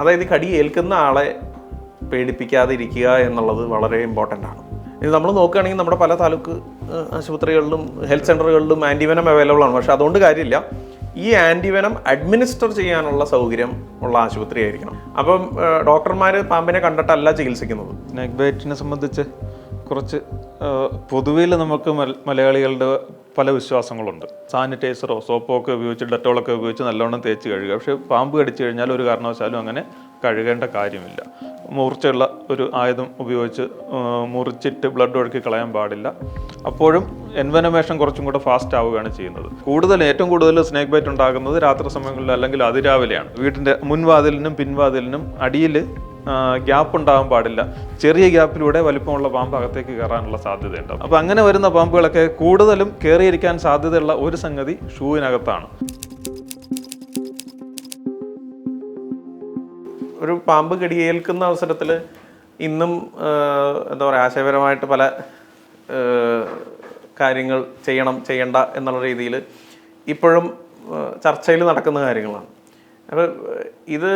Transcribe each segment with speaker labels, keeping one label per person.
Speaker 1: അതായത് കടി ഏൽക്കുന്ന ആളെ പേടിപ്പിക്കാതെ ഇരിക്കുക എന്നുള്ളത് വളരെ ഇമ്പോർട്ടന്റ് ആണ്. ഇനി നമ്മൾ നോക്കുകയാണെങ്കിൽ നമ്മുടെ പല താലൂക്ക് ആശുപത്രികളിലും ഹെൽത്ത് സെന്ററുകളിലും ആന്റിവനം അവൈലബിൾ ആണ്. പക്ഷേ അതുകൊണ്ട് കാര്യമില്ല. ഈ ആന്റിവനം അഡ്മിനിസ്റ്റർ ചെയ്യാനുള്ള സൗകര്യം ഉള്ള ആശുപത്രി ആയിരിക്കണം. അപ്പം ഡോക്ടർമാർ പാമ്പിനെ കണ്ടിട്ടല്ല ചികിത്സിക്കുന്നത്.
Speaker 2: നെഗ്ബേറ്റിനെ ബൈറ്റിനെ സംബന്ധിച്ച് കുറച്ച് പൊതുവിൽ നമുക്ക് മലയാളികളുടെ പല വിശ്വാസങ്ങളുണ്ട്. സാനിറ്റൈസറോ സോപ്പോ ഒക്കെ ഉപയോഗിച്ച് ഡെറ്റോളൊക്കെ ഉപയോഗിച്ച് നല്ലോണം തേച്ച് കഴുകുക. പക്ഷേ പാമ്പ് കടിച്ചു കഴിഞ്ഞാൽ ഒരു കാരണവശാലും അങ്ങനെ കഴുകേണ്ട കാര്യമില്ല. മൂർച്ചയുള്ള ഒരു ആയുധം ഉപയോഗിച്ച് മുറിച്ചിട്ട് ബ്ലഡ് ഒഴുക്കി കളയാൻ പാടില്ല. അപ്പോഴും എൻവനമേഷൻ കുറച്ചും കൂടെ ഫാസ്റ്റ് ആവുകയാണ് ചെയ്യുന്നത്. കൂടുതൽ ഏറ്റവും കൂടുതൽ സ്നേക്ക് ബൈറ്റ് ഉണ്ടാകുന്നത് രാത്രി സമയങ്ങളിൽ അല്ലെങ്കിൽ അതിരാവിലെയാണ്. വീട്ടിന്റെ മുൻവാതിലിനും പിൻവാതിലിനും അടിയിൽ ഗ്യാപ്പ് ഉണ്ടാകാൻ പാടില്ല. ചെറിയ ഗ്യാപ്പിലൂടെ വലിപ്പമുള്ള പാമ്പ് അകത്തേക്ക് കയറാനുള്ള സാധ്യതയുണ്ട്. അപ്പോൾ അങ്ങനെ വരുന്ന പാമ്പുകളൊക്കെ കൂടുതലും കയറിയിരിക്കാൻ സാധ്യതയുള്ള ഒരു സംഗതി ഷൂവിനകത്താണ്.
Speaker 1: ഒരു പാമ്പ് കടിയേൽക്കുന്ന അവസരത്തിൽ ഇന്നും എന്താ പറയുക ആശയപരമായിട്ട് പല കാര്യങ്ങൾ ചെയ്യണം ചെയ്യണ്ട എന്നുള്ള രീതിയിൽ ഇപ്പോഴും ചർച്ചയിൽ നടക്കുന്ന കാര്യങ്ങളാണ്. അപ്പോൾ ഇത്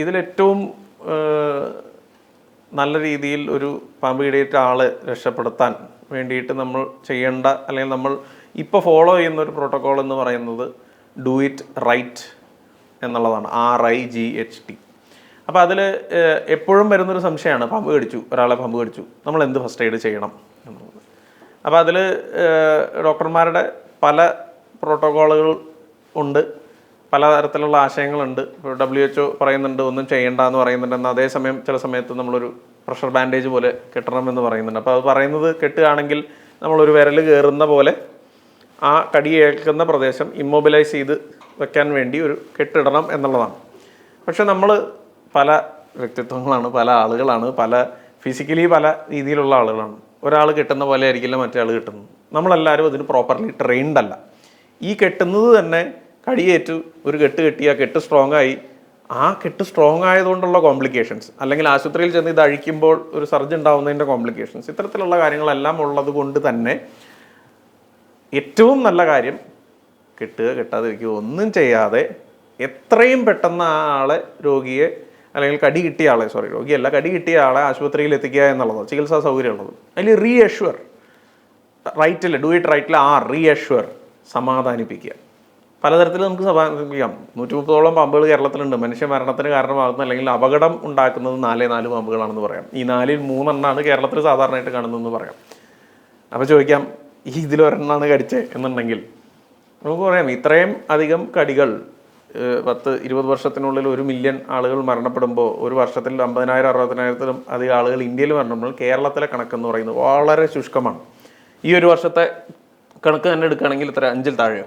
Speaker 1: ഇതിലേറ്റവും നല്ല രീതിയിൽ ഒരു പാമ്പ് കടിയേറ്റ ആളെ രക്ഷപ്പെടുത്താൻ വേണ്ടിയിട്ട് നമ്മൾ ചെയ്യേണ്ട അല്ലെങ്കിൽ നമ്മൾ ഇപ്പോൾ ഫോളോ ചെയ്യുന്ന ഒരു പ്രോട്ടോകോൾ എന്ന് പറയുന്നത് ഡു ഇറ്റ് റൈറ്റ് എന്നുള്ളതാണ് R I G H T അപ്പോൾ അതിൽ എപ്പോഴും വരുന്നൊരു സംശയമാണ് പാമ്പ് കടിച്ചു ഒരാളെ പാമ്പ് കടിച്ചു നമ്മൾ എന്ത് ഫസ്റ്റ് എയ്ഡ് ചെയ്യണം എന്നുള്ളത്. അപ്പോൾ അതിൽ ഡോക്ടർമാരുടെ പല പ്രോട്ടോക്കോളുകൾ ഉണ്ട്. പലതരത്തിലുള്ള ആശയങ്ങളുണ്ട്. ഡബ്ല്യു എച്ച് പറയുന്നുണ്ട് ഒന്നും ചെയ്യേണ്ട എന്ന് പറയുന്നുണ്ട്. എന്നാൽ അതേസമയം ചില സമയത്ത് നമ്മളൊരു പ്രഷർ ബാൻഡേജ് പോലെ കെട്ടണം എന്ന് പറയുന്നുണ്ട്. അപ്പോൾ അത് പറയുന്നത് കെട്ടുകയാണെങ്കിൽ നമ്മളൊരു വിരൽ കയറുന്ന പോലെ ആ കടിയേൽക്കുന്ന പ്രദേശം ഇമ്മൊബിലൈസ് ചെയ്ത് വെക്കാൻ വേണ്ടി ഒരു കെട്ടിടണം എന്നുള്ളതാണ്. പക്ഷെ നമ്മൾ പല വ്യക്തിത്വങ്ങളാണ് പല ആളുകളാണ് പല ഫിസിക്കലി പല രീതിയിലുള്ള ആളുകളാണ്. ഒരാൾ കെട്ടുന്ന പോലെ ആയിരിക്കില്ല മറ്റേ ആൾ കിട്ടുന്നത്. നമ്മളെല്ലാവരും അതിന് പ്രോപ്പർലി ട്രെയിൻഡ് അല്ല. ഈ കെട്ടുന്നത് തന്നെ കടിയേറ്റു ഒരു കെട്ട് കെട്ടി ആ കെട്ട് സ്ട്രോങ് ആയി ആ കെട്ട് സ്ട്രോങ് ആയതുകൊണ്ടുള്ള കോംപ്ലിക്കേഷൻസ് അല്ലെങ്കിൽ ആശുപത്രിയിൽ ചെന്ന് ഇത് അഴിക്കുമ്പോൾ ഒരു സർജ് ഉണ്ടാവുന്നതിന്റെ കോംപ്ലിക്കേഷൻസ് ഇത്തരത്തിലുള്ള കാര്യങ്ങളെല്ലാം ഉള്ളത് കൊണ്ട് തന്നെ ഏറ്റവും നല്ല കാര്യം കെട്ടുക കെട്ടാതിരിക്കുക ഒന്നും ചെയ്യാതെ എത്രയും പെട്ടെന്ന് ആ ആളെ രോഗിയെ അല്ലെങ്കിൽ കടി കിട്ടിയ ആളെ സോറി രോഗിയല്ല കടി കിട്ടിയ ആളെ ആശുപത്രിയിൽ എത്തിക്കുക എന്നുള്ളത് ചികിത്സാ സൗകര്യമുള്ളത് അതിൽ റീഅഷ്വർ റൈറ്റിൽ ഡു ഇറ്റ് റൈറ്റിൽ ആ റീഅഷ്വർ സമാധാനിപ്പിക്കുക. പലതരത്തിൽ നമുക്ക് സമാപിക്കാം നൂറ്റി മുപ്പതോളം പാമ്പുകൾ കേരളത്തിലുണ്ട്. മനുഷ്യ മരണത്തിന് കാരണമാകുന്ന അല്ലെങ്കിൽ അപകടം ഉണ്ടാക്കുന്നത് നാലേ നാല് പാമ്പുകളാണെന്ന് പറയാം. ഈ നാലിൽ മൂന്നെണ്ണമാണ് കേരളത്തിൽ സാധാരണയായിട്ട് കാണുന്നതെന്ന് പറയാം. അപ്പോൾ ചോദിക്കാം ഈ ഇതിലൊരെണ്ണാണ് കടിച്ചത് എന്നുണ്ടെങ്കിൽ നമുക്ക് പറയാം ഇത്രയും അധികം കടികൾ പത്ത് ഇരുപത് വർഷത്തിനുള്ളിൽ ഒരു മില്യൺ ആളുകൾ മരണപ്പെടുമ്പോൾ ഒരു വർഷത്തിൽ അമ്പതിനായിരം അറുപതിനായിരത്തിലും അധികം ആളുകൾ ഇന്ത്യയിൽ മരണപ്പെടുമ്പോൾ കേരളത്തിലെ കണക്കെന്ന് പറയുന്നത് വളരെ ശുഷ്കമാണ്. ഈ ഒരു വർഷത്തെ കണക്ക് തന്നെ എടുക്കുകയാണെങ്കിൽ ഇത്ര അഞ്ചിൽ താഴെയോ?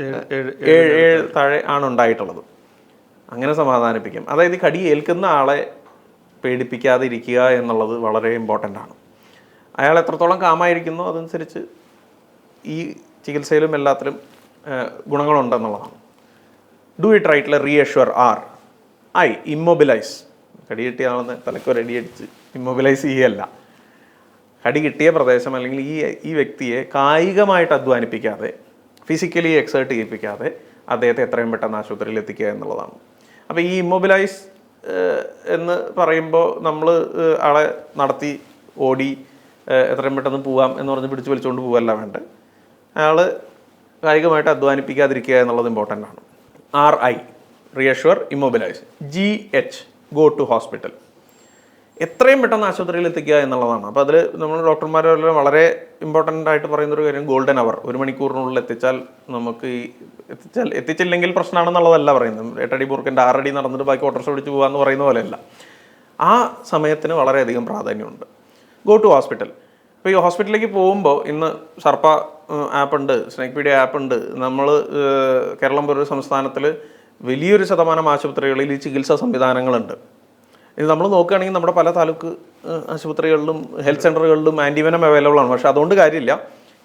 Speaker 2: ഏഴ്
Speaker 1: താഴെ ആണ് ഉണ്ടായിട്ടുള്ളത് അങ്ങനെ സമാധാനിപ്പിക്കും. അതായത് കടി ഏൽക്കുന്ന ആളെ പേടിപ്പിക്കാതെ ഇരിക്കുക എന്നുള്ളത് വളരെ ഇമ്പോർട്ടന്റ് ആണ്. അയാൾ എത്രത്തോളം കാമായിരിക്കുന്നോ അതനുസരിച്ച് ഈ ചികിത്സയിലും എല്ലാത്തിലും ഗുണങ്ങളുണ്ടെന്നുള്ളതാണ്. ഡു ഇറ്റ് റൈറ്റിലെ റീഅഷ്വർ ആർ ഐ ഇമ്മൊബിലൈസ് കടി കിട്ടിയ ആളെന്ന് തലക്കൊരു അടിയടിച്ച് ഇമ്മൊബിലൈസ് ചെയ്യല്ല കടി കിട്ടിയ പ്രദേശം അല്ലെങ്കിൽ ഈ ഈ വ്യക്തിയെ കായികമായിട്ട് അധ്വാനിപ്പിക്കാതെ ഫിസിക്കലി എക്സേർട്ട് ചെയ്യിപ്പിക്കാതെ അദ്ദേഹത്തെ എത്രയും പെട്ടെന്ന് ആശുപത്രിയിൽ എത്തിക്കുക എന്നുള്ളതാണ്. അപ്പോൾ ഈ ഇമ്മൊബിലൈസ് എന്ന് പറയുമ്പോൾ നമ്മൾ ആളെ നടത്തി ഓടി എത്രയും പെട്ടെന്ന് പോവാം എന്ന് പറഞ്ഞ് പിടിച്ച് വലിച്ചുകൊണ്ട് പോവല്ല വേണ്ട അയാൾ കായികമായിട്ട് അധ്വാനിപ്പിക്കാതിരിക്കുക എന്നുള്ളത് ഇമ്പോർട്ടന്റ് ആണ്. R I reassure immobilise G H go to hospital എത്രയും പെട്ടെന്ന് ആശുപത്രിയിൽ എത്തിക്കുക എന്നുള്ളതാണ്. അപ്പോൾ അതിൽ നമ്മൾ ഡോക്ടർമാരെല്ലാം വളരെ ഇമ്പോർട്ടന്റ് ആയിട്ട് പറയുന്നൊരു കാര്യം ഗോൾഡൻ അവർ ഒരു മണിക്കൂറിനുള്ളിൽ എത്തിച്ചാൽ നമുക്ക് ഈ എത്തിച്ചാൽ എത്തിച്ചില്ലെങ്കിൽ പ്രശ്നമാണെന്നുള്ളതല്ല പറയുന്നത്. എട്ടടി ബൂർക്കന്റെ ആറടി നടന്നിട്ട് ബാക്കി ഓട്ടോറിക്ഷ പിടിച്ച് പോകാമെന്ന് പറയുന്ന പോലെയല്ല. ആ സമയത്തിന് വളരെയധികം പ്രാധാന്യമുണ്ട്. ഗോ ടു ഹോസ്പിറ്റൽ ഇപ്പോൾ ഈ ഹോസ്പിറ്റലിലേക്ക് പോകുമ്പോൾ ഇന്ന് സർപ്പ ആപ്പ് ഉണ്ട് സ്നേക് പീഡിയ ആപ്പ് ഉണ്ട്. നമ്മൾ കേരളം പോലൊരു സംസ്ഥാനത്തിൽ വലിയൊരു ശതമാനം ആശുപത്രികളിൽ ഈ ചികിത്സാ സംവിധാനങ്ങളുണ്ട്. ഇത് നമ്മൾ നോക്കുകയാണെങ്കിൽ നമ്മുടെ പല താലൂക്ക് ആശുപത്രികളിലും ഹെൽത്ത് സെന്ററുകളിലും ആന്റിവനം അവൈലബിൾ ആണ്. പക്ഷേ അതുകൊണ്ട് കാര്യമില്ല.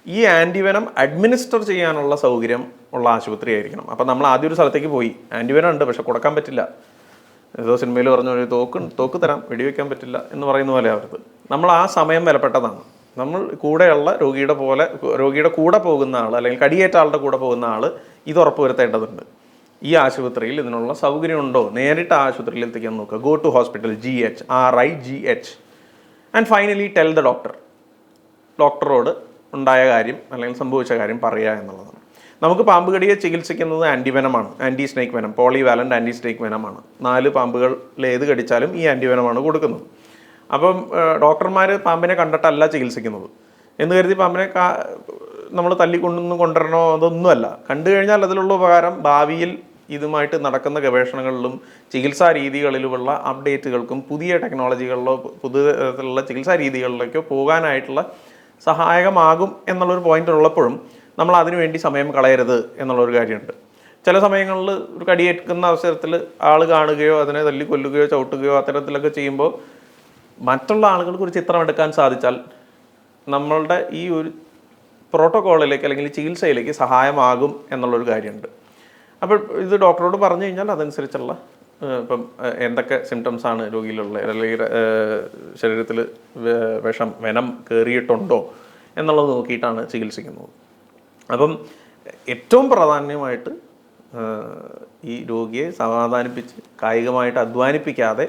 Speaker 1: ഈ ആന്റിവനം അഡ്മിനിസ്റ്റർ ചെയ്യാനുള്ള സൗകര്യം ഉള്ള ആശുപത്രി ആയിരിക്കണം. അപ്പം നമ്മൾ ആദ്യം ഒരു സ്ഥലത്തേക്ക് പോയി. ആന്റിവനം ഉണ്ട് പക്ഷെ കൊടുക്കാൻ പറ്റില്ല. ഏതോ സിനിമയിൽ പറഞ്ഞ ഒരു തോക്ക് തോക്ക് തരാം വെടിവെക്കാൻ പറ്റില്ല എന്ന് പറയുന്ന പോലെ അവർക്ക് നമ്മൾ ആ സമയം വിലപ്പെട്ടതാണ്. നമ്മൾ കൂടെയുള്ള രോഗിയുടെ പോലെ രോഗിയുടെ കൂടെ പോകുന്ന ആൾ അല്ലെങ്കിൽ കടിയേറ്റ ആളുടെ കൂടെ പോകുന്ന ആൾ ഇത് ഉറപ്പുവരുത്തേണ്ടതുണ്ട്. ഈ ആശുപത്രിയിൽ ഇതിനുള്ള സൗകര്യമുണ്ടോ നേരിട്ട് ആശുപത്രിയിൽ എത്തിക്കാൻ നോക്കുക. Go to hospital G H R I G H and finally tell the doctor ഡോക്ടറോട് ഉണ്ടായ കാര്യം അല്ലെങ്കിൽ സംഭവിച്ച കാര്യം പറയുക എന്നുള്ളതാണ്. നമുക്ക് പാമ്പ് കടിയെ ചികിത്സിക്കുന്നത് ആന്റിവെനമാണ്. Anti snake venom. Polyvalent anti snake വെനമാണ്. നാല് പാമ്പുകളിൽ ഏത് കടിച്ചാലും ഈ ആന്റിവെനമാണ് കൊടുക്കുന്നത്. അപ്പം ഡോക്ടർമാർ പാമ്പിനെ കണ്ടിട്ടല്ല ചികിത്സിക്കുന്നത്. എന്ന് കരുതി പാമ്പിനെ നമ്മൾ തല്ലിക്കൊണ്ടൊന്നും കൊണ്ടുവരണോ അതൊന്നുമല്ല. കണ്ടു കഴിഞ്ഞാൽ അതിലുള്ള ഉപകാരം ഭാവിയിൽ ഇതുമായിട്ട് നടക്കുന്ന ഗവേഷണങ്ങളിലും ചികിത്സാ രീതികളിലുമുള്ള അപ്ഡേറ്റുകൾക്കും പുതിയ ടെക്നോളജികളിലോ പുതുതരത്തിലുള്ള ചികിത്സാ രീതികളിലേക്കോ പോകാനായിട്ടുള്ള സഹായകമാകും എന്നുള്ളൊരു പോയിന്റ് ഉള്ളപ്പോഴും നമ്മൾ അതിനുവേണ്ടി സമയം കളയരുത് എന്നുള്ളൊരു കാര്യമുണ്ട്. ചില സമയങ്ങളിൽ ഒരു കടിയേൽക്കുന്ന അവസരത്തിൽ ആൾ കാണുകയോ അതിനെ തല്ലി കൊല്ലുകയോ ചവിട്ടുകയോ അത്തരത്തിലൊക്കെ ചെയ്യുമ്പോൾ മറ്റുള്ള ആളുകൾക്ക് ഒരു ചിത്രം എടുക്കാൻ സാധിച്ചാൽ നമ്മളുടെ ഈ ഒരു പ്രോട്ടോക്കോളിലേക്ക് അല്ലെങ്കിൽ ചികിത്സയിലേക്ക് സഹായമാകും എന്നുള്ളൊരു കാര്യമുണ്ട്. അപ്പോൾ ഇത് ഡോക്ടറോട് പറഞ്ഞു കഴിഞ്ഞാൽ അതനുസരിച്ചുള്ള ഇപ്പം എന്തൊക്കെ സിംറ്റംസ് ആണ് രോഗിയിലുള്ള അല്ലെങ്കിൽ ശരീരത്തിൽ വിഷം വെനം കയറിയിട്ടുണ്ടോ എന്നുള്ളത് നോക്കിയിട്ടാണ് ചികിത്സിക്കുന്നത്. അപ്പം ഏറ്റവും പ്രാധാന്യമായിട്ട് ഈ രോഗിയെ സമാധാനിപ്പിച്ച് കായികമായിട്ട് അധ്വാനിപ്പിക്കാതെ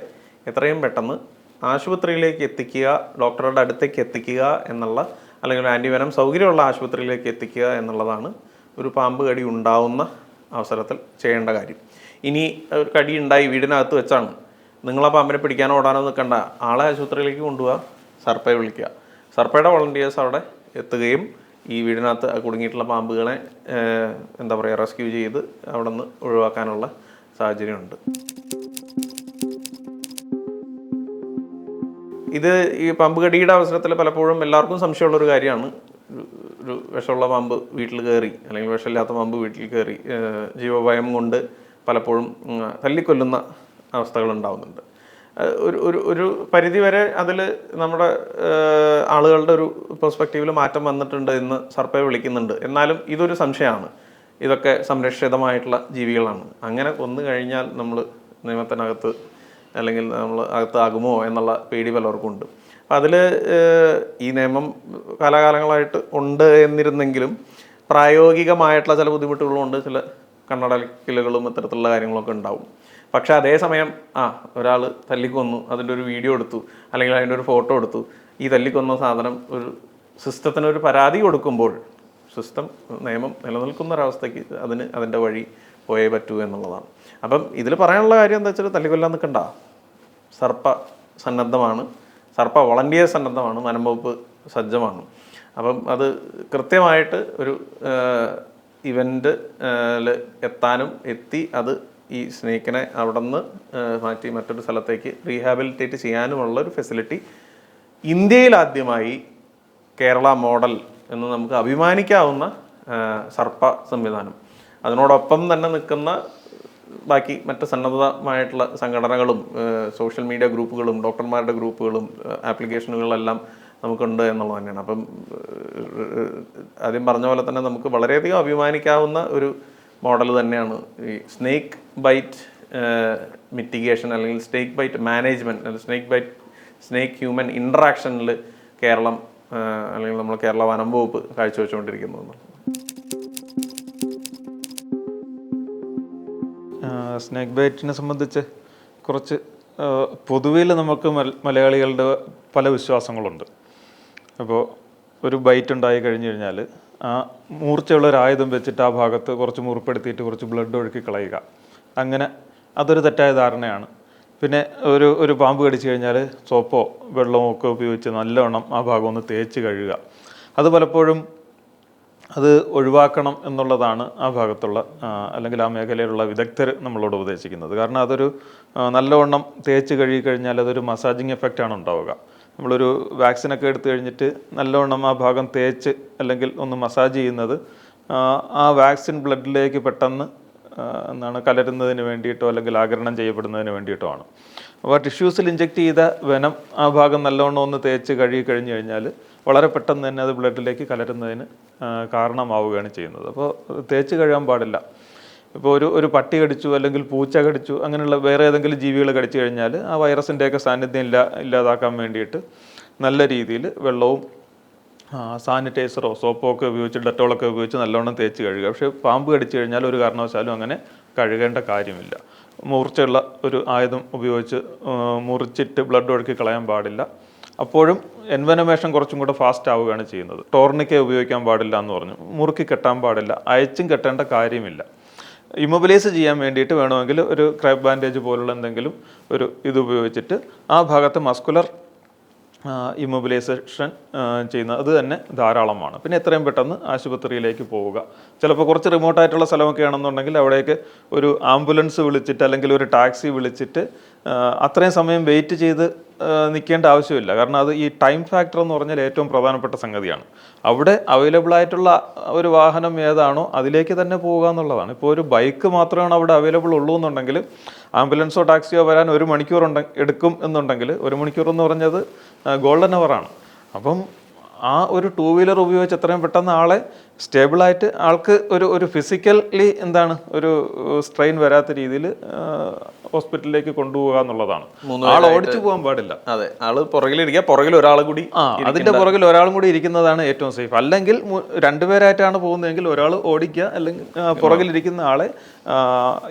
Speaker 1: എത്രയും പെട്ടെന്ന് ആശുപത്രിയിലേക്ക് എത്തിക്കുക ഡോക്ടറുടെ അടുത്തേക്ക് എത്തിക്കുക എന്നുള്ള അല്ലെങ്കിൽ ആന്റിവനം സൗകര്യമുള്ള ആശുപത്രിയിലേക്ക് എത്തിക്കുക എന്നുള്ളതാണ് ഒരു പാമ്പ് കടി ഉണ്ടാവുന്ന അവസരത്തിൽ ചെയ്യേണ്ട കാര്യം. ഇനി ഒരു കടി ഉണ്ടായി വീടിനകത്ത് വെച്ചാണ്. നിങ്ങളെ പാമ്പിനെ പിടിക്കാനോ ഓടാനോ നിൽക്കണ്ട. ആളെ ആശുപത്രിയിലേക്ക് കൊണ്ടുപോവുക സർപ്പയെ വിളിക്കുക. സർപ്പയുടെ വോളണ്ടിയേഴ്സ് അവിടെ എത്തുകയും ഈ വീടിനകത്ത് കുടുങ്ങിയിട്ടുള്ള പാമ്പുകളെ എന്താ പറയുക റെസ്ക്യൂ ചെയ്ത് അവിടെ നിന്ന് ഒഴിവാക്കാനുള്ള സാഹചര്യമുണ്ട്. ഇത് ഈ പമ്പ് കടിയുടെ അവസരത്തിൽ പലപ്പോഴും എല്ലാവർക്കും സംശയമുള്ളൊരു കാര്യമാണ്. ഒരു- വിഷമുള്ള പാമ്പ് വീട്ടിൽ കയറി അല്ലെങ്കിൽ വിഷമില്ലാത്ത പാമ്പ് വീട്ടിൽ കയറി ജീവഭയം കൊണ്ട് പലപ്പോഴും തല്ലിക്കൊല്ലുന്ന അവസ്ഥകൾ ഉണ്ടാവുന്നുണ്ട്. ഒരു ഒരു ഒരു പരിധിവരെ അതിൽ നമ്മുടെ ആളുകളുടെ ഒരു പെർസ്പെക്റ്റീവിൽ മാറ്റം വന്നിട്ടുണ്ട് എന്ന് സർപ്പേ വിളിക്കുന്നുണ്ട്. എന്നാലും ഇതൊരു സംശയമാണ്. ഇതൊക്കെ സംരക്ഷിതമായിട്ടുള്ള ജീവികളാണ്. അങ്ങനെ കൊന്നു കഴിഞ്ഞാൽ നമ്മൾ നിയമത്തിനകത്ത് അല്ലെങ്കിൽ നമ്മൾ അകത്താകുമോ എന്നുള്ള പേടി പലർക്കും ഉണ്ട്. അപ്പം അതിൽ ഈ നിയമം കാലാകാലങ്ങളായിട്ട് ഉണ്ട് എന്നിരുന്നെങ്കിലും പ്രായോഗികമായിട്ടുള്ള ചില ബുദ്ധിമുട്ടുകളും ഉണ്ട് ചില കണ്ണടക്കലുകളും ഇത്തരത്തിലുള്ള കാര്യങ്ങളൊക്കെ ഉണ്ടാവും. പക്ഷെ അതേസമയം ആ ഒരാൾ തല്ലിക്കൊന്നു അതിന്റെ ഒരു വീഡിയോ എടുത്തു അല്ലെങ്കിൽ അതിന്റെ ഒരു ഫോട്ടോ എടുത്തു. ഈ തല്ലിക്കൊന്ന സാധനം ഒരു സിസ്റ്റത്തിന് ഒരു പരാതി കൊടുക്കുമ്പോൾ സിസ്റ്റം നിയമം നിലനിൽക്കുന്ന ഒരവസ്ഥയ്ക്ക് അതിന് അതിന്റെ വഴി പോയേ പറ്റൂ എന്നുള്ളതാണ്. അപ്പം ഇതിൽ പറയാനുള്ള കാര്യം എന്താ വെച്ചാൽ തല്ലിക്കൊല്ലാൻ നിൽക്കണ്ട. സർപ്പ സന്നദ്ധമാണ്. സർപ്പ വളണ്ടിയർ സന്നദ്ധമാണ് വനം വകുപ്പ് സജ്ജമാണ്. അപ്പം അത് കൃത്യമായിട്ട് ഒരു ഇവന്റ് എത്താനും എത്തി അത് ഈ സ്നേക്കിനെ അവിടെ നിന്ന് മാറ്റി മറ്റൊരു സ്ഥലത്തേക്ക് റീഹാബിലിറ്റേറ്റ് ചെയ്യാനുമുള്ള ഒരു ഫെസിലിറ്റി ഇന്ത്യയിൽ ആദ്യമായി കേരള മോഡൽ എന്ന് നമുക്ക് അഭിമാനിക്കാവുന്ന സർപ്പ സംവിധാനം. അതിനോടൊപ്പം തന്നെ നിൽക്കുന്ന ബാക്കി മറ്റ് സന്നദ്ധമായിട്ടുള്ള സംഘടനകളും സോഷ്യൽ മീഡിയ ഗ്രൂപ്പുകളും ഡോക്ടർമാരുടെ ഗ്രൂപ്പുകളും ആപ്ലിക്കേഷനുകളെല്ലാം നമുക്കുണ്ട് എന്നുള്ളത് തന്നെയാണ്. അപ്പം ആദ്യം പറഞ്ഞ പോലെ തന്നെ നമുക്ക് വളരെയധികം അഭിമാനിക്കാവുന്ന ഒരു മോഡൽ തന്നെയാണ് ഈ സ്നേക്ക് ബൈറ്റ് മിറ്റിഗേഷൻ അല്ലെങ്കിൽ സ്നേക്ക് ബൈറ്റ് മാനേജ്മെന്റ് അല്ലെങ്കിൽ സ്നേക്ക് ബൈറ്റ് സ്നേക്ക് ഹ്യൂമൻ ഇൻട്രാക്ഷനിൽ കേരളം അല്ലെങ്കിൽ നമ്മൾ കേരള വനം വകുപ്പ് കാഴ്ചവെച്ചുകൊണ്ടിരിക്കുന്നത്
Speaker 2: സ്നേക്ക് ബൈറ്റിനെ സംബന്ധിച്ച് കുറച്ച് പൊതുവിൽ നമുക്ക് മലയാളികളുടെ പല വിശ്വാസങ്ങളുണ്ട്. അപ്പോൾ ഒരു ബൈറ്റ് ഉണ്ടായി കഴിഞ്ഞു കഴിഞ്ഞാൽ ആ മൂർച്ചയുള്ള ഒരു ആയുധം വെച്ചിട്ട് ആ ഭാഗത്ത് കുറച്ച് മുറിപ്പെടുത്തിയിട്ട് കുറച്ച് ബ്ലഡ് ഒഴുക്കി കളയുക. അങ്ങനെ അതൊരു തെറ്റായ ധാരണയാണ്. പിന്നെ ഒരു ഒരു പാമ്പ് കടിച്ചു കഴിഞ്ഞാൽ സോപ്പോ വെള്ളമോ ഒക്കെ ഉപയോഗിച്ച് നല്ലവണ്ണം ആ ഭാഗം ഒന്ന് തേച്ച് കഴുകുക. അത് പലപ്പോഴും അത് ഒഴിവാക്കണം എന്നുള്ളതാണ് ആ ഭാഗത്തുള്ള അല്ലെങ്കിൽ ആ മേഖലയിലുള്ള വിദഗ്ധർ നമ്മളോട് ഉപദേശിക്കുന്നത്. കാരണം അതൊരു നല്ലവണ്ണം തേച്ച് കഴുകി കഴിഞ്ഞാൽ അതൊരു മസാജിങ് എഫക്റ്റാണ് ഉണ്ടാവുക. നമ്മളൊരു വാക്സിനൊക്കെ എടുത്തു കഴിഞ്ഞിട്ട് നല്ലവണ്ണം ആ ഭാഗം തേച്ച് അല്ലെങ്കിൽ ഒന്ന് മസാജ് ചെയ്യുന്നത് ആ, വാക്സിൻ ബ്ലഡിലേക്ക് പെട്ടെന്ന് എന്നാണ് കലരുന്നതിന് വേണ്ടിയിട്ടോ അല്ലെങ്കിൽ ആകരണം ചെയ്യപ്പെടുന്നതിന് വേണ്ടിയിട്ടോ ആണ്. അപ്പോൾ ടിഷ്യൂസിൽ ഇഞ്ചെക്ട് ചെയ്ത വെനം ആ ഭാഗം നല്ലവണ്ണം ഒന്ന് തേച്ച് കഴുകി കഴിഞ്ഞു കഴിഞ്ഞാൽ വളരെ പെട്ടെന്ന് തന്നെ അത് ബ്ലഡിലേക്ക് കലരുന്നതിന് കാരണമാവുകയാണ് ചെയ്യുന്നത്. അപ്പോൾ തേച്ച് കഴിയാൻ പാടില്ല. ഇപ്പോൾ ഒരു ഒരു പട്ടി കടിച്ചു അല്ലെങ്കിൽ പൂച്ച കടിച്ചു അങ്ങനെയുള്ള വേറെ ഏതെങ്കിലും ജീവികൾ കടിച്ചു കഴിഞ്ഞാൽ ആ വൈറസിന്റെയൊക്കെ സാന്നിധ്യം ഇല്ല ഇല്ലാതാക്കാൻ വേണ്ടിയിട്ട് നല്ല രീതിയിൽ വെള്ളവും സാനിറ്റൈസറോ സോപ്പോ ഒക്കെ ഉപയോഗിച്ച് ഡെറ്റോളൊക്കെ ഉപയോഗിച്ച് നല്ലോണം തേച്ച് കഴുകുക. പക്ഷേ പാമ്പ് കടിച്ചു കഴിഞ്ഞാൽ ഒരു കാരണവശാലും അങ്ങനെ കഴുകേണ്ട കാര്യമില്ല. മൂർച്ചയുള്ള ഒരു ആയുധം ഉപയോഗിച്ച് മുറിച്ചിട്ട് ബ്ലഡ് ഒഴുക്കി കളയാൻ പാടില്ല. അപ്പോഴും എൻവനമേഷൻ കുറച്ചും കൂടെ ഫാസ്റ്റ് ആവുകയാണ് ചെയ്യുന്നത്. ടോർണിക്കെ ഉപയോഗിക്കാൻ പാടില്ല എന്ന് പറഞ്ഞു. മുറുക്കി കെട്ടാൻ പാടില്ല. അയച്ചും കെട്ടേണ്ട കാര്യമില്ല. ഇമ്മൊബിലൈസ് ചെയ്യാൻ വേണ്ടിയിട്ട് വേണമെങ്കിൽ ഒരു ക്രൈബ് ബാൻഡേജ് പോലുള്ള എന്തെങ്കിലും ഒരു ഇത് ഉപയോഗിച്ചിട്ട് ആ ഭാഗത്ത് മസ്കുലർ ഇമ്മൊബിലൈസേഷൻ ചെയ്യുന്നത് അത് തന്നെ ധാരാളമാണ്. പിന്നെ എത്രയും പെട്ടെന്ന് ആശുപത്രിയിലേക്ക് പോവുക. ചിലപ്പോൾ കുറച്ച് റിമോട്ടായിട്ടുള്ള സ്ഥലമൊക്കെ ആണെന്നുണ്ടെങ്കിൽ അവിടേക്ക് ഒരു ആംബുലൻസ് വിളിച്ചിട്ട് അല്ലെങ്കിൽ ഒരു ടാക്സി വിളിച്ചിട്ട് അത്രയും സമയം വെയിറ്റ് ചെയ്ത് നിൽക്കേണ്ട ആവശ്യമില്ല. കാരണം അത് ഈ ടൈം ഫാക്ടർ എന്ന് പറഞ്ഞാൽ ഏറ്റവും പ്രധാനപ്പെട്ട സംഗതിയാണ്. അവിടെ അവൈലബിൾ ആയിട്ടുള്ള ഒരു വാഹനം ഏതാണോ അതിലേക്ക് തന്നെ പോവുക എന്നുള്ളതാണ്. ഇപ്പോൾ ഒരു ബൈക്ക് മാത്രമാണ് അവിടെ അവൈലബിൾ ഉള്ളൂ എന്നുണ്ടെങ്കിൽ ആംബുലൻസോ ടാക്സിയോ വരാൻ ഒരു മണിക്കൂർ ഉണ്ടെ എടുക്കും എന്നുണ്ടെങ്കിൽ ഒരു മണിക്കൂർ എന്ന് പറഞ്ഞത് ഗോൾഡൻ അവറാണ് അപ്പം ആ ഒരു ടൂ വീലർ ഉപയോഗിച്ച് എത്രയും പെട്ടെന്ന് ആളെ സ്റ്റേബിളായിട്ട് ആൾക്ക് ഒരു ഒരു ഫിസിക്കലി എന്താണ് ഒരു സ്ട്രെയിൻ വരാത്ത രീതിയിൽ ഹോസ്പിറ്റലിലേക്ക് കൊണ്ടുപോകുക എന്നുള്ളതാണ്. ആൾ ഓടിച്ചു പോകാൻ പാടില്ല.
Speaker 1: അതെ ആൾ പുറകിലിരിക്കുക പുറകിൽ ഒരാൾ കൂടി
Speaker 2: ആ അതിന്റെ പുറകിൽ ഒരാളും കൂടി ഇരിക്കുന്നതാണ് ഏറ്റവും സേഫ് അല്ലെങ്കിൽ രണ്ടുപേരായിട്ടാണ് പോകുന്നതെങ്കിൽ ഒരാൾ ഓടിക്കുക അല്ലെങ്കിൽ പുറകിലിരിക്കുന്ന ആളെ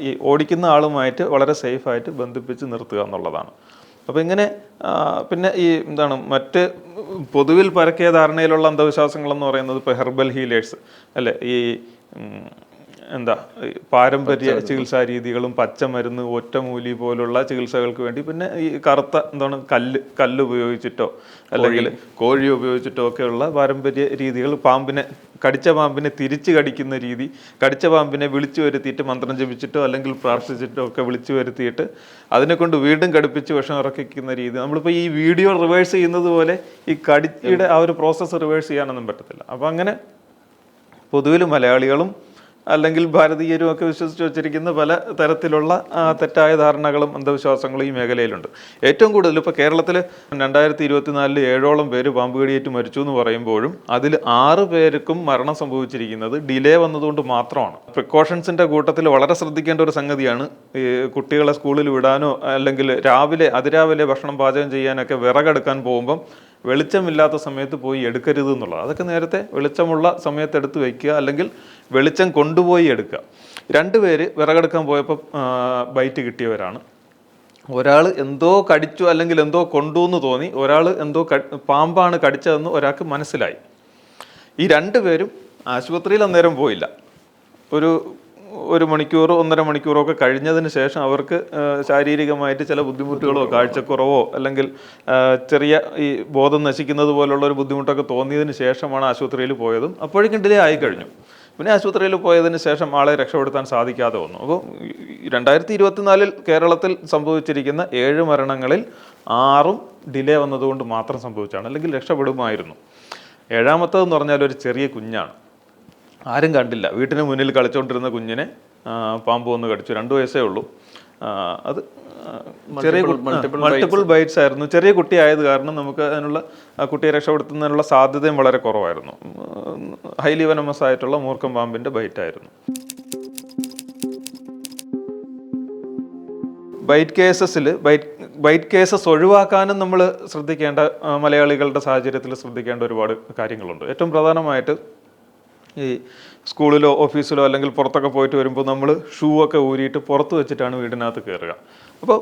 Speaker 2: ഈ ഓടിക്കുന്ന ആളുമായിട്ട് വളരെ സേഫായിട്ട് ബന്ധിപ്പിച്ച് നിർത്തുക എന്നുള്ളതാണ്. അപ്പോൾ ഇങ്ങനെ പിന്നെ ഈ എന്താണ് മറ്റ് പൊതുവിൽ പരക്കിയ ധാരണയിലുള്ള അന്ധവിശ്വാസങ്ങളെന്ന് പറയുന്നത് ഇപ്പോൾ ഹെർബൽ ഹീലേഴ്സ് അല്ലേ? ഈ എന്താ പാരമ്പര്യ ചികിത്സാ രീതികളും പച്ചമരുന്ന് ഒറ്റമൂലി പോലുള്ള ചികിത്സകൾക്ക് വേണ്ടി പിന്നെ ഈ കറുത്ത എന്താണ് കല്ല് കല്ല് ഉപയോഗിച്ചിട്ടോ അല്ലെങ്കിൽ കോഴി. ഉപയോഗിച്ചിട്ടോ ഒക്കെയുള്ള പാരമ്പര്യ രീതികൾ പാമ്പിനെ കടിച്ച പാമ്പിനെ തിരിച്ചു കടിക്കുന്ന രീതി കടിച്ച പാമ്പിനെ വിളിച്ചു വരുത്തിയിട്ട് മന്ത്രം ജപിച്ചിട്ടോ അല്ലെങ്കിൽ പ്രാർത്ഥിച്ചിട്ടോ ഒക്കെ വിളിച്ചു വരുത്തിയിട്ട് അതിനെ കൊണ്ട് വീണ്ടും കടുപ്പിച്ച് വിഷം ഇറക്കിക്കുന്ന രീതി. നമ്മളിപ്പോൾ ഈ വീഡിയോ റിവേഴ്സ് ചെയ്യുന്നത് പോലെ ഈ കടിയുടെ ആ ഒരു പ്രോസസ്സ് റിവേഴ്സ് ചെയ്യാനൊന്നും പറ്റത്തില്ല. അപ്പോൾ അങ്ങനെ പൊതുവിൽ മലയാളികളും അല്ലെങ്കിൽ ഭാരതീയരും ഒക്കെ വിശ്വസിച്ച് വച്ചിരിക്കുന്ന പല തരത്തിലുള്ള തെറ്റായ ധാരണകളും അന്ധവിശ്വാസങ്ങളും ഈ മേഖലയിലുണ്ട്. ഏറ്റവും കൂടുതൽ ഇപ്പോൾ കേരളത്തിൽ രണ്ടായിരത്തി ഇരുപത്തിനാലിൽ ഏഴോളം പേര് പാമ്പ് കടിയേറ്റ് മരിച്ചു എന്ന് പറയുമ്പോഴും അതിൽ ആറ് പേർക്കും മരണം സംഭവിച്ചിരിക്കുന്നത് ഡിലേ വന്നതുകൊണ്ട് മാത്രമാണ്. പ്രിക്കോഷൻസിന്റെ കൂട്ടത്തിൽ വളരെ ശ്രദ്ധിക്കേണ്ട ഒരു സംഗതിയാണ് ഈ കുട്ടികളെ സ്കൂളിൽ വിടാനോ അല്ലെങ്കിൽ രാവിലെ അതിരാവിലെ ഭക്ഷണം പാചകം ചെയ്യാനൊക്കെ വിറകെടുക്കാൻ പോകുമ്പം വെളിച്ചമില്ലാത്ത സമയത്ത് പോയി എടുക്കരുത് എന്നുള്ളത്. അതൊക്കെ നേരത്തെ വെളിച്ചമുള്ള സമയത്ത് എടുത്ത് വയ്ക്കുക അല്ലെങ്കിൽ വെളിച്ചം കൊണ്ടുപോയി എടുക്കുക. രണ്ടുപേര് വിറകെടുക്കാൻ പോയപ്പോൾ ബൈറ്റ് കിട്ടിയവരാണ്. ഒരാൾ എന്തോ കടിച്ചു അല്ലെങ്കിൽ എന്തോ കൊണ്ടു എന്ന് തോന്നി ഒരാൾ എന്തോ പാമ്പാണ് കടിച്ചതെന്ന് ഒരാൾക്ക് മനസ്സിലായി. ഈ രണ്ടുപേരും ആശുപത്രിയിൽ അന്നേരം പോയില്ല. ഒരു ഒരു മണിക്കൂറോ ഒന്നര മണിക്കൂറോ ഒക്കെ കഴിഞ്ഞതിന് ശേഷം അവർക്ക് ശാരീരികമായിട്ട് ചില ബുദ്ധിമുട്ടുകളോ കാഴ്ചക്കുറവോ അല്ലെങ്കിൽ ചെറിയ ഈ ബോധം നശിക്കുന്നത് പോലുള്ള ഒരു ബുദ്ധിമുട്ടൊക്കെ തോന്നിയതിന് ശേഷമാണ് ആശുപത്രിയിൽ പോയതും. അപ്പോഴേക്കും ഡിലേ ആയി കഴിഞ്ഞു. പിന്നെ ആശുപത്രിയിൽ പോയതിന് ശേഷം ആളെ രക്ഷപ്പെടുത്താൻ സാധിക്കാതെ വന്നു. അപ്പോൾ രണ്ടായിരത്തി ഇരുപത്തിനാലിൽ കേരളത്തിൽ സംഭവിച്ചിരിക്കുന്ന ഏഴ് മരണങ്ങളിൽ ആറും ഡിലേ വന്നതുകൊണ്ട് മാത്രം സംഭവിച്ചാണ് അല്ലെങ്കിൽ രക്ഷപ്പെടുമായിരുന്നു. ഏഴാമത്തതെന്ന് പറഞ്ഞാൽ ഒരു ചെറിയ കുഞ്ഞാണ്. ആരും കണ്ടില്ല. വീട്ടിന് മുന്നിൽ കളിച്ചുകൊണ്ടിരുന്ന കുഞ്ഞിനെ പാമ്പ് വന്ന് കടിച്ചു. രണ്ട് വയസ്സേ ഉള്ളൂ. അത് ചെറിയ മൾട്ടിപ്പിൾ ബൈറ്റ്സ് ആയിരുന്നു. ചെറിയ കുട്ടിയായത് കാരണം നമുക്ക് അതിനുള്ള കുട്ടിയെ രക്ഷപ്പെടുത്തുന്നതിനുള്ള സാധ്യതയും വളരെ കുറവായിരുന്നു. ഹൈലി വനമസ് ആയിട്ടുള്ള മൂർഖം പാമ്പിന്റെ ബൈറ്റ് ആയിരുന്നു. ബൈറ്റ് കേസസിൽ ബൈറ്റ് ബൈറ്റ് കേസസ് ഒഴിവാക്കാനും നമ്മൾ ശ്രദ്ധിക്കേണ്ട മലയാളികളുടെ സാഹചര്യത്തിൽ ശ്രദ്ധിക്കേണ്ട ഒരുപാട് കാര്യങ്ങളുണ്ട്. ഏറ്റവും പ്രധാനമായിട്ട് ഈ സ്കൂളിലോ ഓഫീസിലോ അല്ലെങ്കിൽ പുറത്തൊക്കെ പോയിട്ട് വരുമ്പോൾ നമ്മൾ ഷൂ ഒക്കെ ഊരിയിട്ട് പുറത്ത് വെച്ചിട്ടാണ് വീടിനകത്ത് കയറുക. അപ്പോൾ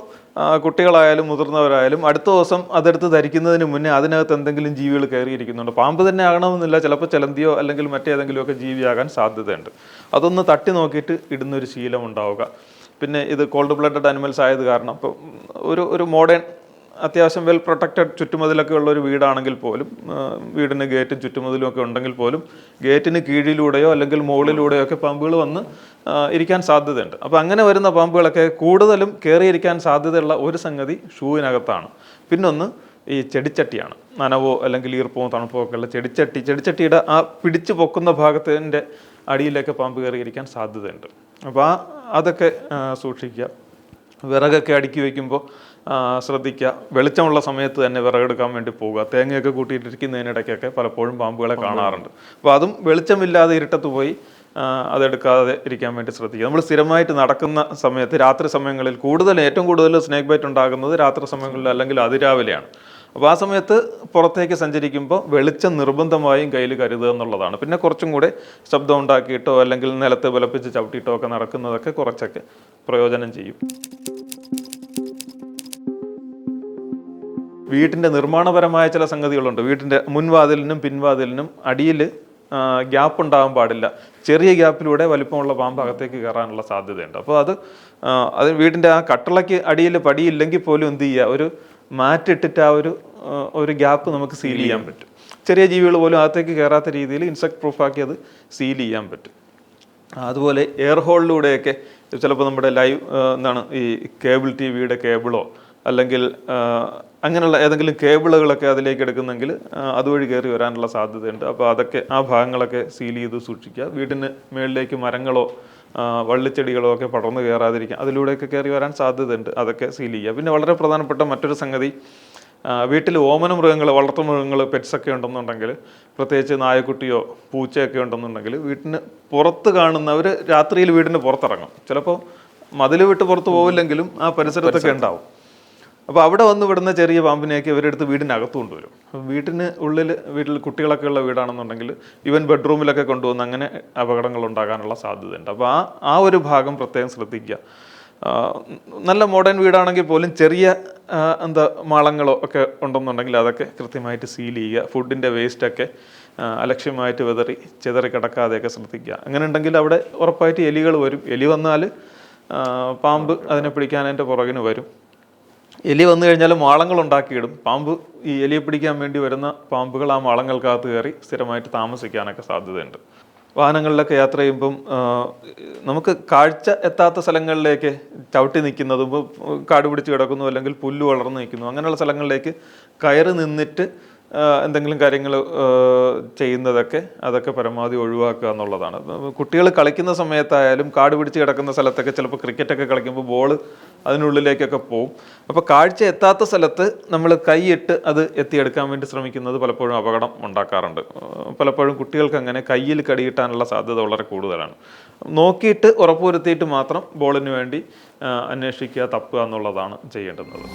Speaker 2: കുട്ടികളായാലും മുതിർന്നവരായാലും അടുത്ത ദിവസം അതെടുത്ത് ധരിക്കുന്നതിന് മുന്നേ അതിനകത്ത് എന്തെങ്കിലും ജീവികൾ കയറിയിരിക്കുന്നുണ്ട്. പാമ്പ് തന്നെ ആകണമെന്നില്ല ചിലപ്പോൾ ചിലന്തിയോ അല്ലെങ്കിൽ മറ്റേതെങ്കിലുമൊക്കെ ജീവിയാകാൻ സാധ്യതയുണ്ട്. അതൊന്ന് തട്ടി നോക്കിയിട്ട് ഇടുന്നൊരു ശീലം ഉണ്ടാവുക. പിന്നെ ഇത് കോൾഡ് ബ്ലഡഡ് അനിമൽസ് ആയത് കാരണം ഇപ്പോൾ ഒരു ഒരു മോഡേൺ അത്യാവശ്യം വെൽ പ്രൊട്ടക്റ്റഡ് ചുറ്റുമതിലൊക്കെ ഉള്ള ഒരു വീടാണെങ്കിൽ പോലും വീടിന് ഗേറ്റും ചുറ്റുമതിലും ഒക്കെ ഉണ്ടെങ്കിൽ പോലും ഗേറ്റിന് കീഴിലൂടെയോ അല്ലെങ്കിൽ മുകളിലൂടെയോ ഒക്കെ പാമ്പുകൾ വന്ന് ഇരിക്കാൻ സാധ്യതയുണ്ട്. അപ്പോൾ അങ്ങനെ വരുന്ന പാമ്പുകളൊക്കെ കൂടുതലും കയറിയിരിക്കാൻ സാധ്യതയുള്ള ഒരു സംഗതി ഷൂവിനകത്താണ്. പിന്നൊന്ന് ഈ ചെടിച്ചട്ടിയാണ്. നനവോ അല്ലെങ്കിൽ ഈർപ്പമോ തണുപ്പോ ഒക്കെ ഉള്ള ചെടിച്ചട്ടി. ചെടിച്ചട്ടിയുടെ ആ പിടിച്ചു പൊക്കുന്ന ഭാഗത്തിന്റെ അടിയിലൊക്കെ പാമ്പ് കയറിയിരിക്കാൻ സാധ്യതയുണ്ട്. അപ്പോൾ ആ അതൊക്കെ സൂക്ഷിക്കുക. വിറകൊക്കെ അടുക്കി വയ്ക്കുമ്പോൾ ശ്രദ്ധിക്കുക. വെളിച്ചമുള്ള സമയത്ത് തന്നെ വിറകെടുക്കാൻ വേണ്ടി പോവുക. തേങ്ങയൊക്കെ കൂട്ടിയിട്ടിരിക്കുന്നതിനിടയ്ക്കൊക്കെ പലപ്പോഴും പാമ്പുകളെ കാണാറുണ്ട്. അപ്പോൾ അതും വെളിച്ചമില്ലാതെ ഇരുട്ടത്ത് പോയി അതെടുക്കാതെ ഇരിക്കാൻ വേണ്ടി ശ്രദ്ധിക്കുക. നമ്മൾ സ്ഥിരമായിട്ട് നടക്കുന്ന സമയത്ത് രാത്രി സമയങ്ങളിൽ കൂടുതൽ ഏറ്റവും കൂടുതൽ സ്നേക്ക് ബൈറ്റ് ഉണ്ടാകുന്നത് രാത്രി സമയങ്ങളിൽ അല്ലെങ്കിൽ അതിരാവിലെയാണ്. അപ്പോൾ ആ സമയത്ത് പുറത്തേക്ക് സഞ്ചരിക്കുമ്പോൾ വെളിച്ചം നിർബന്ധമായും കയ്യിൽ കരുതുക എന്നുള്ളതാണ്. പിന്നെ കുറച്ചും കൂടെ ശബ്ദം ഉണ്ടാക്കിയിട്ടോ അല്ലെങ്കിൽ നിലത്ത് വിലപ്പിച്ച് ചവിട്ടിയിട്ടോ ഒക്കെ നടക്കുന്നതൊക്കെ കുറച്ചൊക്കെ പ്രയോജനം ചെയ്യും. വീട്ടിന്റെ നിർമ്മാണപരമായ ചില സംഗതികളുണ്ട്. വീട്ടിന്റെ മുൻവാതിലിനും പിൻവാതിലിനും അടിയിൽ ഗ്യാപ്പ് ഉണ്ടാകാൻ പാടില്ല. ചെറിയ ഗ്യാപ്പിലൂടെ വലിപ്പമുള്ള പാമ്പ് അകത്തേക്ക് കയറാനുള്ള സാധ്യതയുണ്ട്. അപ്പോൾ അത് അത് വീടിന്റെ ആ കട്ടളയ്ക്ക് അടിയിൽ പടിയില്ലെങ്കിൽ പോലും എന്ത് ചെയ്യുക? ഒരു മാറ്റിട്ടിട്ട് ആ ഒരു ഒരു ഗ്യാപ്പ് നമുക്ക് സീൽ ചെയ്യാൻ പറ്റും. ചെറിയ ജീവികൾ പോലും അകത്തേക്ക് കയറാത്ത രീതിയിൽ ഇൻസെക്ട് പ്രൂഫാക്കി അത് സീൽ ചെയ്യാൻ പറ്റും. അതുപോലെ എയർ ഹോളിലൂടെയൊക്കെ ചിലപ്പോൾ നമ്മുടെ ലൈവ് എന്താണ് ഈ കേബിൾ ടി വിയുടെ കേബിളോ അല്ലെങ്കിൽ അങ്ങനെയുള്ള ഏതെങ്കിലും കേബിളുകളൊക്കെ അതിലേക്ക് എടുക്കുന്നെങ്കിൽ അതുവഴി കയറി വരാനുള്ള സാധ്യതയുണ്ട്. അപ്പോൾ അതൊക്കെ ആ ഭാഗങ്ങളൊക്കെ സീൽ ചെയ്ത് സൂക്ഷിക്കുക. വീടിന് മേളിലേക്ക് മരങ്ങളോ വള്ളിച്ചെടികളോ ഒക്കെ പടർന്നു കയറാതിരിക്കുക. അതിലൂടെയൊക്കെ കയറി വരാൻ സാധ്യതയുണ്ട്. അതൊക്കെ സീൽ ചെയ്യുക. പിന്നെ വളരെ പ്രധാനപ്പെട്ട മറ്റൊരു സംഗതി വീട്ടിൽ ഓമന മൃഗങ്ങൾ വളർത്തു മൃഗങ്ങൾ പെറ്റ്സൊക്കെ ഉണ്ടെന്നുണ്ടെങ്കിൽ പ്രത്യേകിച്ച് നായക്കുട്ടിയോ പൂച്ചയൊക്കെ ഉണ്ടെന്നുണ്ടെങ്കിൽ വീട്ടിന് പുറത്ത് കാണുന്നവർ രാത്രിയിൽ വീടിന് പുറത്തിറങ്ങും. ചിലപ്പോൾ മതിൽ വിട്ട് പുറത്ത് പോവില്ലെങ്കിലും ആ പരിസരത്തൊക്കെ ഉണ്ടാവും. അപ്പോൾ അവിടെ വന്ന് വിടുന്ന ചെറിയ പാമ്പിനെയൊക്കെ ഇവരെടുത്ത് വീടിനകത്ത് കൊണ്ടുവരും. വീട്ടിന് ഉള്ളിൽ വീട്ടിൽ കുട്ടികളൊക്കെ ഉള്ള വീടാണെന്നുണ്ടെങ്കിൽ ഈവൻ ബെഡ്റൂമിലൊക്കെ കൊണ്ടുവന്ന് അങ്ങനെ അപകടങ്ങൾ ഉണ്ടാകാനുള്ള സാധ്യതയുണ്ട്. അപ്പോൾ ആ ആ ഒരു ഭാഗം പ്രത്യേകം ശ്രദ്ധിക്കുക. നല്ല മോഡേൺ വീടാണെങ്കിൽ പോലും ചെറിയ എന്താ മാളങ്ങളോ ഒക്കെ ഉണ്ടെന്നുണ്ടെങ്കിൽ അതൊക്കെ കൃത്യമായിട്ട് സീൽ ചെയ്യുക. ഫുഡിന്റെ വേസ്റ്റൊക്കെ അലക്ഷ്യമായിട്ട് വിതറി ചിതറി കിടക്കാതെയൊക്കെ ശ്രദ്ധിക്കുക. അങ്ങനെ ഉണ്ടെങ്കിൽ അവിടെ ഉറപ്പായിട്ട് എലികൾ വരും. എലി വന്നാൽ പാമ്പ് അതിനെ പിടിക്കാൻ അതിന്റെ പുറകിന് വരും. എലി വന്നു കഴിഞ്ഞാൽ മാളങ്ങൾ ഉണ്ടാക്കിയിടും. പാമ്പ് ഈ എലിയെ പിടിക്കാൻ വേണ്ടി വരുന്ന പാമ്പുകൾ ആ മാളങ്ങൾക്കകത്ത് കയറി സ്ഥിരമായിട്ട് താമസിക്കാനൊക്കെ സാധ്യതയുണ്ട്. വാഹനങ്ങളിലൊക്കെ യാത്ര ചെയ്യുമ്പം നമുക്ക് കാഴ്ച എത്താത്ത സ്ഥലങ്ങളിലേക്ക് ചവിട്ടി നിൽക്കുന്നതും കാട് പിടിച്ച് കിടക്കുന്നു അല്ലെങ്കിൽ പുല്ല് വളർന്നു നിൽക്കുന്നു അങ്ങനെയുള്ള സ്ഥലങ്ങളിലേക്ക് കയറി നിന്നിട്ട് എന്തെങ്കിലും കാര്യങ്ങൾ ചെയ്യുന്നതൊക്കെ അതൊക്കെ പരമാവധി ഒഴിവാക്കുക എന്നുള്ളതാണ്. കുട്ടികൾ കളിക്കുന്ന സമയത്തായാലും കാട് പിടിച്ച് കിടക്കുന്ന സ്ഥലത്തൊക്കെ ചിലപ്പോൾ ക്രിക്കറ്റൊക്കെ കളിക്കുമ്പോൾ ബോൾ അതിനുള്ളിലേക്കൊക്കെ പോകും അപ്പോൾ കാഴ്ച എത്താത്ത സ്ഥലത്ത് നമ്മൾ കൈയിട്ട് അത് എത്തിയെടുക്കാൻ വേണ്ടി ശ്രമിക്കുന്നത് പലപ്പോഴും അപകടം ഉണ്ടാക്കാറുണ്ട്. പലപ്പോഴും കുട്ടികൾക്ക് അങ്ങനെ കയ്യിൽ കടിയിട്ടാനുള്ള സാധ്യത വളരെ കൂടുതലാണ്. നോക്കിയിട്ട് ഉറപ്പുവരുത്തിയിട്ട് മാത്രം ബോളിന് വേണ്ടി അന്വേഷിക്കുക തപ്പുക എന്നുള്ളതാണ് ചെയ്യേണ്ടുന്നത്.